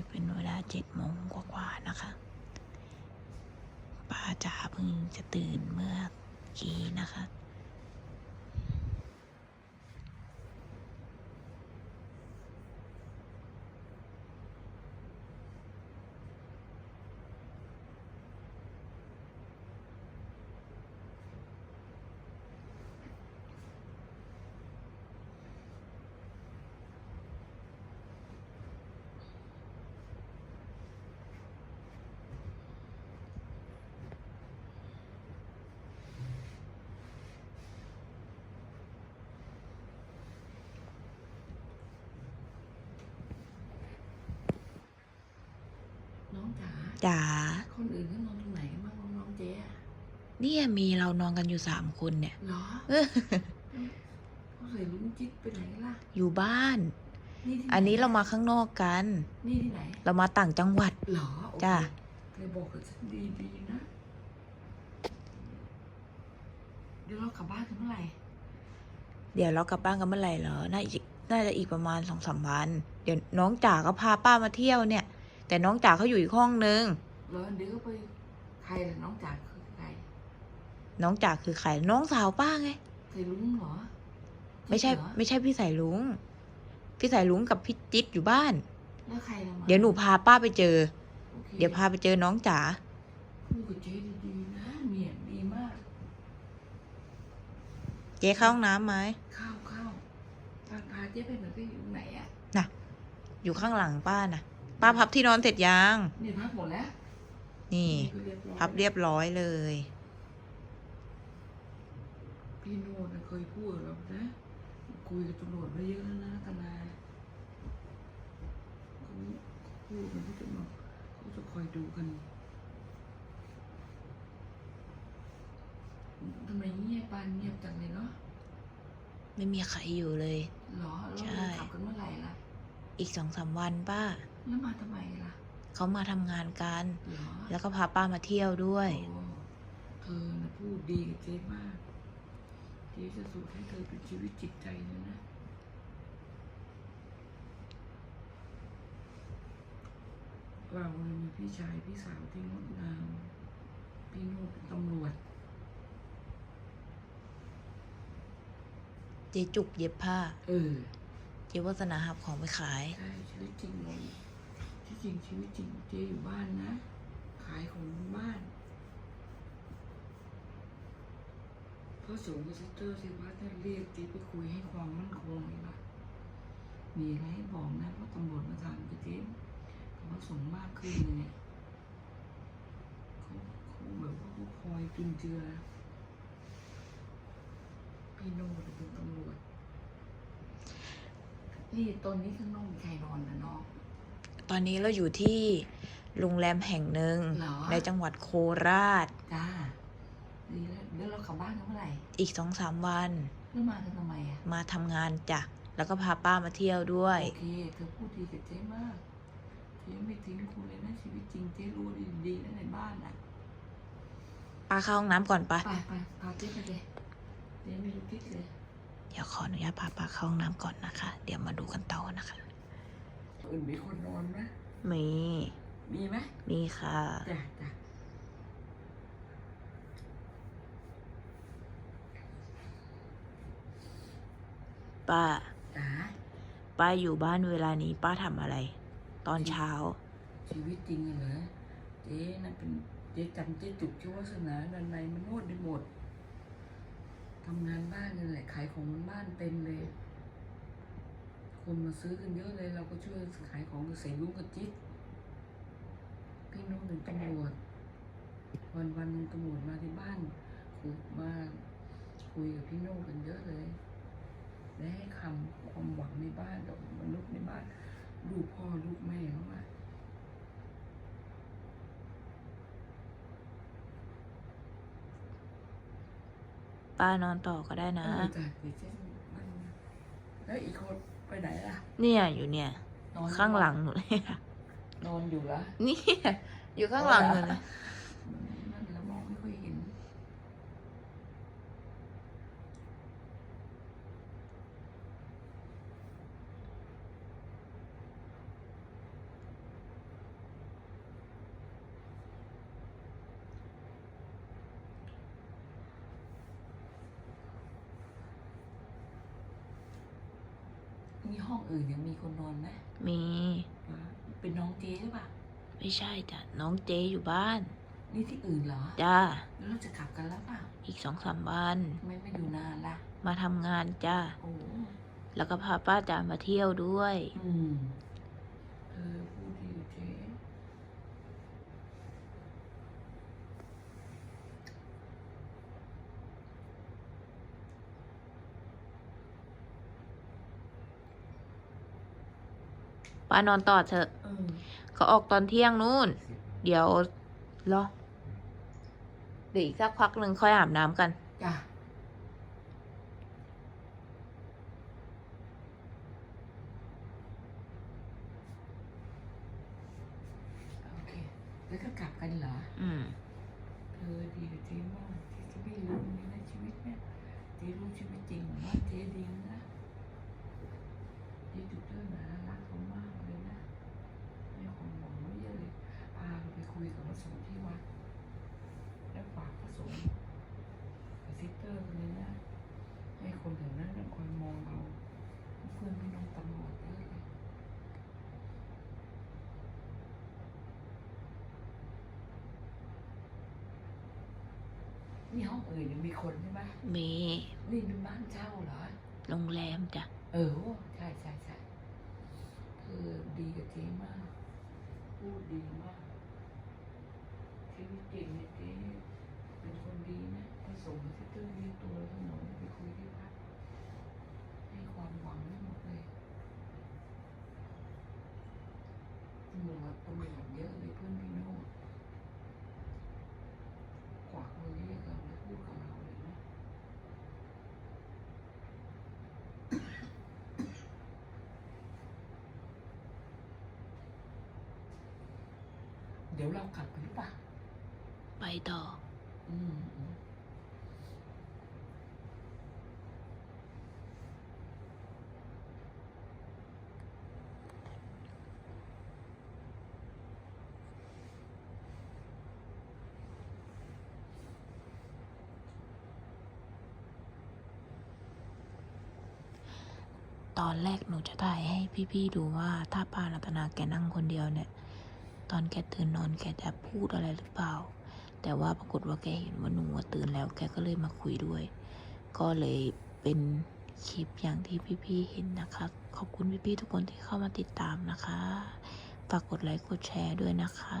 ี้เป็นเวลาเจ็ดโมงกว่าๆนะคะป้าจ๋าเพิ่งจะตื่นเมื่อกี้นะคะ น้อง จ๋าจ๋าคนอื่นเขานอนตรงไหนกันบ้างน้องๆเจ๊อะเนี่ยมีเรานอนกันอยู่สามคนเนี่ยเหรอเขาใส่ลุงจิ๊กไปไหนล่ะอยู่บ้าน นี่ที่ไหอันนี้เรามาข้างนอกกัน นี่ที่ไหนเรามาต่างจังหวัด เหรอโอเคจ้ะเคยบอกกับฉันดีๆนะ เดี๋ยวเรากลับบ้านกันเมื่อไหร่เดี๋ยวเรากลับบ้านกันเมื่อไหร่เหรอ น่าอีกน่าจะอีกประมาณสองสามวัน เดี๋ยวน้องจ๋าก็พาป้ามาเที่ยวเนี่ย แต่น้องจ๋าเขาอยู่อีกห้องนึงแล้วเดี๋ยวก็ไปใครล่ะน้องจ๋าคือใครน้องจ๋าคือใครน้องสาวป้าไงใส่ลุงเหรอไม่ใช่จิ๊กเหรอไม่ใช่พี่สายลุง พี่สายลุงกับพี่จิ๊ดอยู่บ้าน แล้วใครล่ะมาเดี๋ยวหนูพาป้าไปเจอ โอคเดี๋ยวพาไปเจอน้องจ๋าพูดกับเจ๊ดีๆนะเมียดีมาก เจ๊เข้าห้องน้ำไหม เข้าเข้าพาพาเจ๊ไปเหมือนไปอยู่ไหนอะอยู่ข้างหลังป้านะ ป้าพับที่นอนเสร็จยัง นี่พักหมดแล้ว นี่ก็เรียบร้อยพับเรียบร้อยเลย พี่โน่นน่ะเคยพูดกับเรานะคุยกับตำรวจไว้เยอะแล้วนะธนาเขาพูดกันที่จะมาเขาจะคอยดูกันทำไมเงียบปานเงียบจังเลยเนาะไม่มีใครอยู่เลยหรอแล้วใช่เรากลับกันเมื่อไหร่ล่ะ อีกสองสามวันป้า แล้วมาทำไมล่ะเขามาทำงานกันหรอแล้วก็พาป้ามาเที่ยวด้วย โอ้เธอนะพูดดีกับเจ๊มาก เจ๊จะสูตรให้เธอเป็นชีวิตจิตใจเลยนะ เราเนี่ยมีพี่ชายพี่สาวที่งดงาม พี่โน่เป็นตำรวจ เจ๊จุกเย็บผ้า เออ เจ๊วัฒนาหับของไปขาย ใช่ชีวิตจริงเลย ที่จริงชีวิตจริงเจ๊อยู่บ้านนะ ขายของบ้านพระสงฆ์ซิสเตอร์สิวัดเนี่ยเรียกเจ๊ไปคุยให้ความมั่นคงเลยนะมีอะไรให้บอกนะเพราะตำรวจมาถามกับเจ๊กับพระสงฆ์มากขึ้นเลยเนี่ยเขาเขาแบบว่าเขาคอยจุนเจือพี่โน่เป็นตำรวจนี่ตอนนี้ข้างนอกมีใครนอนนะน้อง ตอนนี้เราอยู่ที่โรงแรมแห่งหนึ่งเหรอ ในจังหวัดโคราช จ้าดีแล้วเดี๋ยวเรากลับบ้านกันเมื่อไหร่อีกสองสามวัน แล้วมากันทำไมอะมาทำงานจ้ะ แล้วก็พาป้ามาเที่ยวด้วย โอเคเธอพูดดีกับเจ๊มากเจ๊ไม่ทิ้งคุณเลยนะชีวิตจริงเจ๊รู้ดีๆนะในบ้านอะป้าเข้าห้องน้ำก่อนปะไปไปพาเจ๊ไปเลยเจ๊ไม่รู้คิดเลย เดี๋ยวขออนุญาตพาป้าเข้าห้องน้ำก่อนนะคะ เดี๋ยวมาดูกันต่อนะคะ อื่นมีคนนอนไหมมี มีไหมมีค่ะ จ้ะจ้ะป้า จ้าป้าอยู่บ้านเวลานี้ป้าทำอะไร ตอนเช้า ชีวิตจริงอะเหรอเจ๊น่ะเป็นเจ๊จำเจ๊จุกเจ๊วัฒนาดันในมันโนดไปหมดทำงานบ้านนั่นแหละขายของบนบ้านเต็มเลย คนมาซื้อกันเยอะเลย เราก็ช่วยขายของกับเสลุงกับจิ๊ดพี่โน้องเป็นตำรวจวันวันๆหนึงตำรวจมาที่บ้านคุยมาคุยกับพี่โน่กันเยอะเลยได้ให้คำความหวังในบ้านกับมนุษย์ในบ้านลูกพ่อลูกแม่เขาอะป้านอนต่อก็ได้นะเออจ้ะเดี๋ยวเจ๊มันแล้วอีกคน ไปไหนล่ะ เนี่ยอยู่เนี่ย นอนข้างหลังหนูเนี่ยนอนอยู่ละ เนี่ยอยู่ข้างหลังหนูเลย นั่นแล้วมองไม่ค่อยเห็น ห้องอื่นยังมีคนนอนไหมมีเหรอเป็นน้องเจ๊หรือเปล่าไม่ใช่จ้ะน้องเจอยู่บ้าน นี่ที่อื่นเหรอ จ้า แล้วเราจะกลับกันแล้วเปล่าอีกสองสามวันทำไมไม่อยู่นานล่ะ มาทำงานจ้า โอ้แล้วก็พาป้าจ๋ามาเที่ยวด้วย อืมเออพูดดีกับเจ๊ ป้านอนต่อเถอะเออเขาออกตอนเที่ยงนู่น เดี๋ยวรอเดี๋ยวอีกสักพักหนึ่งค่อยอาบน้ำกันจ้ะโอเค แล้วก็กลับกันเหรอ อืมเธอดีกับเจ๊มากเจ๊จะไม่ลืมเลยนะชีวิตเนี่ยเจ๊รู้ชีวิตจริงของว่าเจ๊ดีนะเจ๊จุดเรื่องนะรักเขามากเลยนะให้ความหวังไว้เยอะเลยพาเราไปคุยกับพระสงฆ์ที่วัดแล้วฝากพระสงฆ์กับซิสเตอร์คนนี้นะให้คนแถวนั้นคอยมองเราเพื่อนพี่น้องตำรวจเยอะเลย นี่ห้องอื่นยังมีคนใช่ไหมมีนี่เป็นบ้านเช่าเหรอ โรงแรมจ้ะ เออ ใช่ใช่ใช่เธอดีกับเจ๊มาก พูดดีมากชีวิตจริงเนี่ยเจ๊เป็นคนดีนะพระสงฆ์ที่เตอร์เรียกตัวถนนไปคุยที่วัดให้ความหวังให้หมดเลยตำรวจตำรวจเยอะเลยเพื่อนพี่โน้ตกวักมือเรียกเราเลยพูดกับเราเลยนะ เดี๋ ยวเรากลับกันหรือเปล่าไปต่อ อืมอืมตอนแรกหนูจะถ่ายให้พี่ๆดูว่าถ้าป้ารัตนาแกนั่งคนเดียวเนี่ย ตอนแกตื่นนอนแกจะพูดอะไรหรือเปล่า แต่ว่าปรากฏว่าแกเห็นว่าหนูตื่นแล้วแกก็เลยมาคุยด้วย ก็เลยเป็นคลิปอย่างที่พี่ๆเห็นนะคะ ขอบคุณพี่ๆทุกคนที่เข้ามาติดตามนะคะ ฝากกดไลค์กดแชร์ด้วยนะคะ